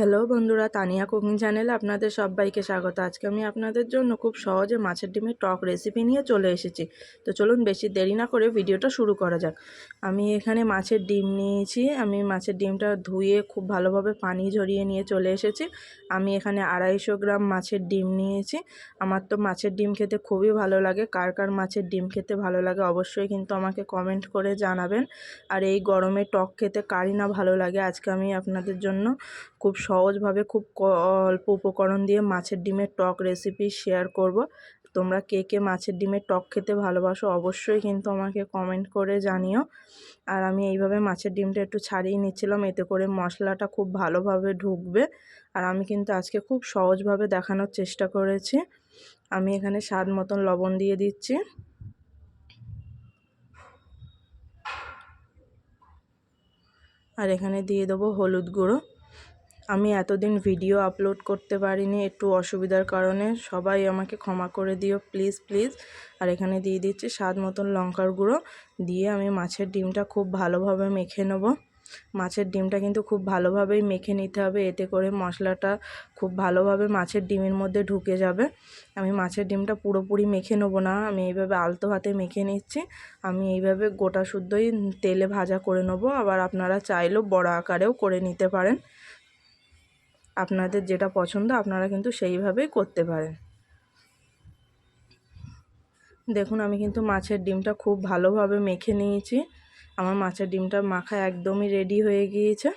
Hello বন্ধুরা, Tania cooking চ্যানেলে আপনাদের সবাইকে স্বাগত। আজকে আমি আপনাদের জন্য খুব সহজে মাছের ডিমের টক রেসিপি নিয়ে চলে এসেছি। তো চলুন বেশি দেরি না করে ভিডিওটা শুরু করা যাক। আমি এখানে মাছের ডিম নিয়েছি। আমি মাছের ডিমটা ধুয়ে খুব ভালোভাবে পানি ঝরিয়ে নিয়ে চলে এসেছি। আমি এখানে আড়াইশো গ্রাম মাছের ডিম নিয়েছি। আমার তো মাছের ডিম খেতে খুবই ভালো লাগে। কার কার মাছের ডিম খেতে ভালো লাগে অবশ্যই কিন্তু আমাকে কমেন্ট করে জানাবেন। আর এই গরমে টক খেতে কারই না ভালো লাগে। আজকে আমি আপনাদের জন্য খুব সহজভাবে খুব অল্প উপকরণ দিয়ে মাছের ডিমের টক রেসিপি শেয়ার করব। তোমরা কে কে মাছের ডিমের টক খেতে ভালোবাসো অবশ্যই কিন্তু আমাকে কমেন্ট করে জানিও। আর আমি এইভাবে মাছের ডিমটা একটু ছাড়িয়ে নিচ্ছিলাম, এতে করে মশলাটা খুব ভালোভাবে ঢুকবে। আর আমি কিন্তু আজকে খুব সহজভাবে দেখানোর চেষ্টা করেছি। আমি এখানে স্বাদ মতন লবণ দিয়ে দিচ্ছি। আর এখানে দিয়ে দেবো হলুদ গুঁড়ো। আমি এতদিন ভিডিও আপলোড করতে পারিনি একটু অসুবিধার কারণে। সবাই আমাকে ক্ষমা করে দিও প্লিজ প্লিজ আর এখানে দিয়ে দিচ্ছি স্বাদ মতন লঙ্কার গুঁড়ো। দিয়ে আমি মাছের ডিমটা খুব ভালোভাবে মেখে নেব। মাছের ডিমটা কিন্তু খুব ভালোভাবেই মেখে নিতে হবে, এতে করে মশলাটা খুব ভালোভাবে মাছের ডিমের মধ্যে ঢুকে যাবে। আমি মাছের ডিমটা পুরোপুরি মেখে নেব না, আমি এইভাবে আলতো হাতে মেখে নিচ্ছি। আমি এইভাবে গোটা শুদ্ধই তেলে ভাজা করে নেব। আবার আপনারা চাইলেও বড় আকারেও করে নিতে পারেন। আপনাদের যেটা পছন্দ, আপনারা কিন্তু সেইভাবেই করতে পারেন। দেখুন, আমি কিন্তু মাছের ডিমটা খুব ভালোভাবে মেখে নিয়েছি। আমার মাছের ডিমটা মাখা একদমই রেডি হয়ে গিয়েছে।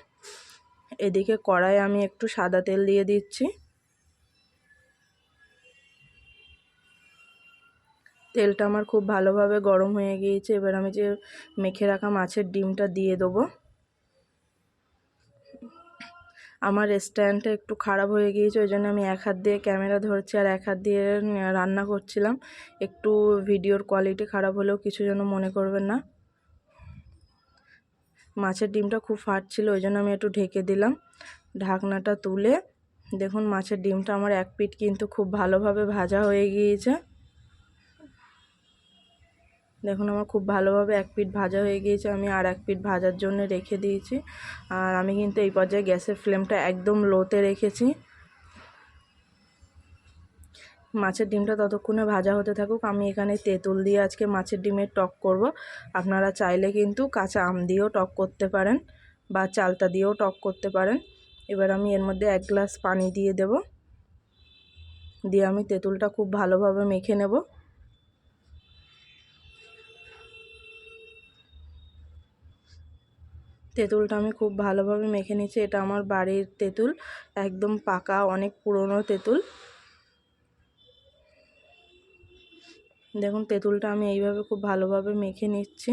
এদিকে কড়াই আমি একটু সাদা তেল দিয়ে দিচ্ছি। তেলটা আমার খুব ভালোভাবে গরম হয়ে গিয়েছে। এবার আমি যে মেখে রাখা মাছের ডিমটা দিয়ে দেবো। আমার স্ট্যান্ডটা একটু খারাপ হয়ে গিয়েছে, ওই জন্য আমি এক হাত দিয়ে ক্যামেরা ধরছি আর এক হাত দিয়ে রান্না করছিলাম। একটু ভিডিওর কোয়ালিটি খারাপ হলেও কিছু যেন মনে করবেন না। মাছের ডিমটা খুব ফাটছিল ওই জন্য আমি একটু ঢেকে দিলাম। ঢাকনাটা তুলে, দেখুন মাছের ডিমটা আমার এক পিঠ কিন্তু খুব ভালোভাবে ভাজা হয়ে গিয়েছে। দেখুন আমার খুব ভালোভাবে এক পিঠ ভাজা হয়ে গিয়েছে, আমি আর এক পিঠ ভাজার জন্য রেখে দিয়েছি। আর আমি কিন্তু এই পর্যায়ে গ্যাসের ফ্লেমটা একদম লোতে রেখেছি। মাছের ডিমটা ততক্ষণে ভাজা হতে থাকুক, আমি এখানে তেঁতুল দিয়ে আজকে মাছের ডিমের টক করব। আপনারা চাইলে কিন্তু কাঁচা আম দিয়েও টক করতে পারেন বা চালতা দিয়েও টক করতে পারেন। এবার আমি এর মধ্যে এক গ্লাস পানি দিয়ে দেব। দিয়ে আমি তেঁতুলটা খুব ভালোভাবে মেখে নেব। তেঁতুলটা আমি খুব ভালোভাবে মেখে নিচ্ছি এটা আমার বাড়ির তেঁতুল, একদম পাকা, অনেক পুরনো তেঁতুল। দেখুন, তেঁতুলটা আমি এইভাবে খুব ভালোভাবে মেখে নিচ্ছি।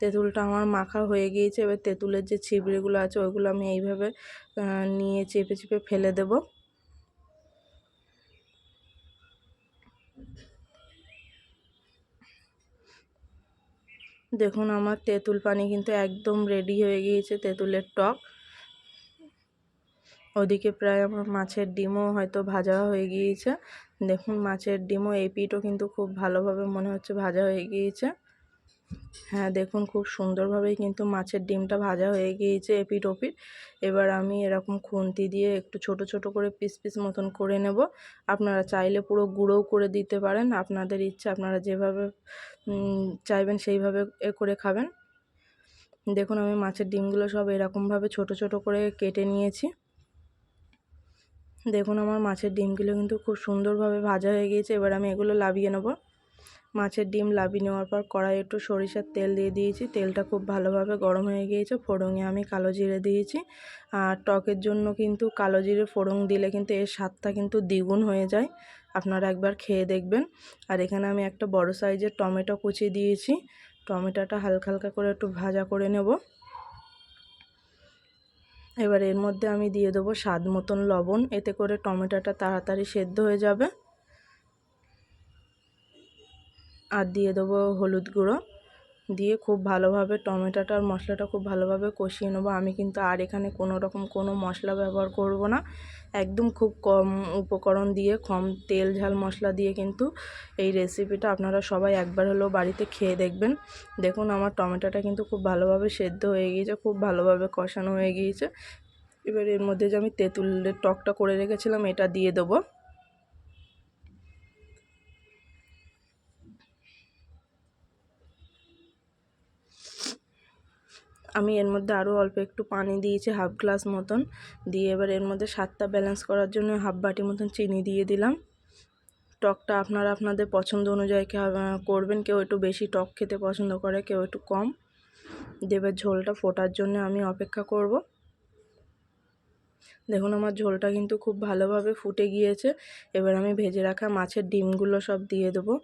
তেঁতুলটা আমার মাখা হয়ে গিয়েছে। এবার তেঁতুলের যে ছিবড়েগুলো আছে, ওইগুলো আমি এইভাবে নিয়ে চেপে চেপে ফেলে দেবো। দেখুন আমার তেঁতুল পানি কিন্তু একদম রেডি হয়ে গিয়েছে, তেঁতুলের টক। ওদিকে প্রায় আমার মাছের ডিমও হয়তো ভাজা হয়ে গিয়েছে। দেখুন মাছের ডিমও এই পিঠও কিন্তু খুব ভালোভাবে মনে হচ্ছে ভাজা হয়ে গিয়েছে। হ্যাঁ দেখুন খুব সুন্দরভাবেই কিন্তু মাছের ডিমটা ভাজা হয়ে গিয়েছে এপিট ওপিট এবার আমি এরকম খুন্তি দিয়ে একটু ছোট ছোট করে পিস পিস মতন করে নেব। আপনারা চাইলে পুরো গুঁড়োও করে দিতে পারেন। আপনাদের ইচ্ছা, আপনারা যেভাবে চাইবেন সেইভাবে এ করে খাবেন। দেখুন আমি মাছের ডিমগুলো সব এরকমভাবে ছোট ছোট করে কেটে নিয়েছি। দেখুন আমার মাছের ডিমগুলো কিন্তু খুব সুন্দরভাবে ভাজা হয়ে গিয়েছে। এবার আমি এগুলো লাভিয়ে নেব। মাছের ডিম লাভিয়ে নেওয়ার পর কড়াই একটু সরিষার তেল দিয়ে দিয়েছি। তেলটা খুব ভালোভাবে গরম হয়ে গিয়েছে। ফোড়ঙে আমি কালো জিরে দিয়েছি। আর টকের জন্য কিন্তু কালো জিরে ফোড়ং দিলে কিন্তু এর স্বাদটা কিন্তু দ্বিগুণ হয়ে যায়। আপনারা একবার খেয়ে দেখবেন। আর এখানে আমি একটা বড় সাইজের টমেটো কুচি দিয়েছি। টমেটোটা হালকা হালকা করে একটু ভাজা করে নেব। এবার এর মধ্যে আমি দিয়ে দেবো স্বাদ মতন লবণ। এতে করে টমেটোটা তাড়াতাড়ি সেদ্ধ হয়ে যাবে। আর দিয়ে দেবো হলুদ গুঁড়ো। দিয়ে খুব ভালোভাবে টমেটোটা আর মশলাটা খুব ভালোভাবে কষিয়ে নেব। আমি কিন্তু আর এখানে কোনো রকম কোনো মশলা ব্যবহার করব না। একদম খুব কম উপকরণ দিয়ে, কম তেল ঝাল মশলা দিয়ে কিন্তু এই রেসিপিটা আপনারা সবাই একবার হলেও বাড়িতে খেয়ে দেখবেন। দেখুন আমার টমেটোটা কিন্তু খুব ভালোভাবে সেদ্ধ হয়ে গিয়েছে, খুব ভালোভাবে কষানো হয়ে গিয়েছে। এবার এর মধ্যে যে আমি তেঁতুলের টকটা করে রেখেছিলাম, এটা দিয়ে দেবো। আমি এর মধ্যে আরও অল্প একটু পানি দিয়েছি, হাফ গ্লাস মতন। দিয়ে এবার এর মধ্যে স্বাদটা ব্যালেন্স করার জন্য হাফ বাটি মতন চিনি দিয়ে দিলাম। টকটা আপনারা আপনাদের পছন্দ অনুযায়ী করবেন। কেউ একটু বেশি টক খেতে পছন্দ করে, কেউ একটু কম। দেবের ঝোলটা ফোটার জন্য আমি অপেক্ষা করব। দেখুন আমার ঝোলটা কিন্তু খুব ভালোভাবে ফুটে গিয়েছে। এবার আমি ভেজে রাখা মাছের ডিমগুলো সব দিয়ে দেবো।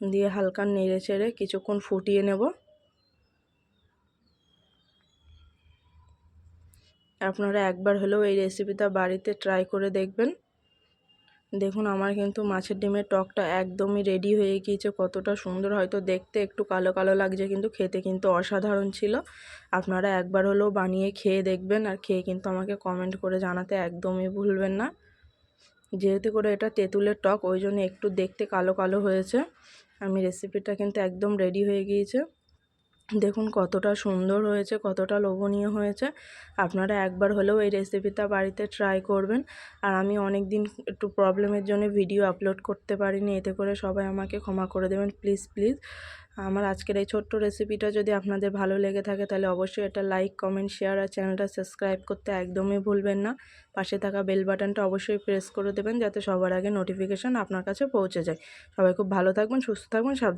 দিয়ে হালকা নেড়ে চেড়ে কিছুক্ষণ ফুটিয়ে নেব। আপনারা একবার হলেও এই রেসিপিটা বাড়িতে ট্রাই করে দেখবেন। দেখুন, আমার কিন্তু মাছের ডিমের টকটা একদমই রেডি হয়ে গিয়েছে। কতটা সুন্দর হয়তো দেখতে, একটু কালো কালো লাগছে, কিন্তু খেতে কিন্তু অসাধারণ ছিল। আপনারা একবার হলেও বানিয়ে খেয়ে দেখবেন আর খেয়ে কিন্তু আমাকে কমেন্ট করে জানাতে একদমই ভুলবেন না। যেহেতু করে এটা তেঁতুলের টক, ওই জন্য একটু দেখতে কালো কালো হয়েছে। আমি রেসিপিটা কিন্তু একদম রেডি হয়ে গিয়েছে। দেখুন কতটা সুন্দর হয়েছে, কতটা লোভনীয় হয়েছে। আপনারা একবার হলেও এই রেসিপিটা বাড়িতে ট্রাই করবেন। আর আমি অনেক দিন একটু প্রবলেমের জন্য ভিডিও আপলোড করতে পারিনি, এতে করে সবাই আমাকে ক্ষমা করে দেবেন প্লিজ প্লিজ আমার আজকের এই ছোট্ট রেসিপিটা যদি আপনাদের ভালো লেগে থাকে, তাহলে অবশ্যই এটা লাইক কমেন্ট শেয়ার আর চ্যানেলটা সাবস্ক্রাইব করতে একদমই ভুলবেন না। পাশে থাকা বেল বাটনটা অবশ্যই প্রেস করে দেবেন, যাতে সবার আগে নোটিফিকেশান আপনার কাছে পৌঁছে যায়। সবাই খুব ভালো থাকবেন, সুস্থ থাকবেন, সাবধান